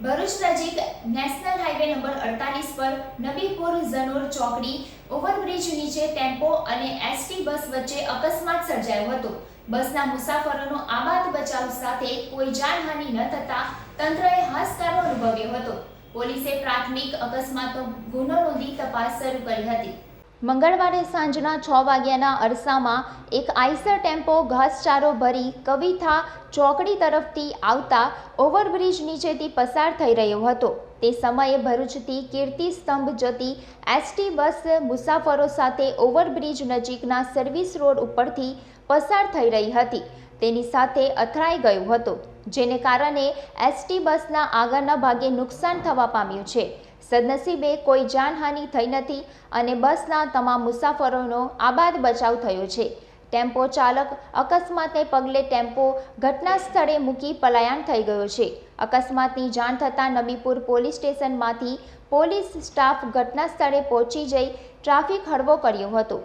ભરૂચ નજીક national highway number અડતાલીસ પર નબીપુર ઝનોર ચોકડી ઓવરબ્રિજ નીચે ટેમ્પો અને એસટી બસ વચ્ચે અકસ્માત સર્જાયો હતો. બસના મુસાફરોનો આબાદ બચાવ સાથે કોઈ જાનહાનિ ન થતા તંત્રએ હાશકારો અનુભવ્યો હતો. પોલીસે પ્રાથમિક અકસ્માતનો ગુનો નોંધી તપાસ શરૂ કરી હતી. મંગળવારે સાંજના છ વાગ્યાના અરસામાં એક આઈસર ટેમ્પો ઘાસચારો ભરી કવિથા ચોકડી તરફથી આવતા ઓવરબ્રિજ નીચેથી પસાર થઈ રહ્યો હતો. તે સમયે ભરૂચથી કીર્તિ સ્તંભ જતી એસટી બસ મુસાફરો સાથે ઓવરબ્રિજ નજીકના સર્વિસ રોડ ઉપરથી પસાર થઈ રહી હતી. તેની સાથે અથડાઈ ગયું હતું, જેને કારણે એસટી બસના આગળના ભાગે નુકસાન થવા પામ્યું છે. સદનસીબે કોઈ જાનહાનિ થઈ નથી અને બસના તમામ મુસાફરોનો આબાદ બચાવ થયો છે. ટેમ્પો ચાલક અકસ્માતને પગલે ટેમ્પો ઘટના સ્થળે મૂકી પલાયન થઈ ગયો છે. અકસ્માતની જાણ થતાં નબીપુર પોલીસ સ્ટેશનમાંથી પોલીસ સ્ટાફ ઘટના સ્થળે પહોંચી જઈ ટ્રાફિક હળવો કર્યો હતો.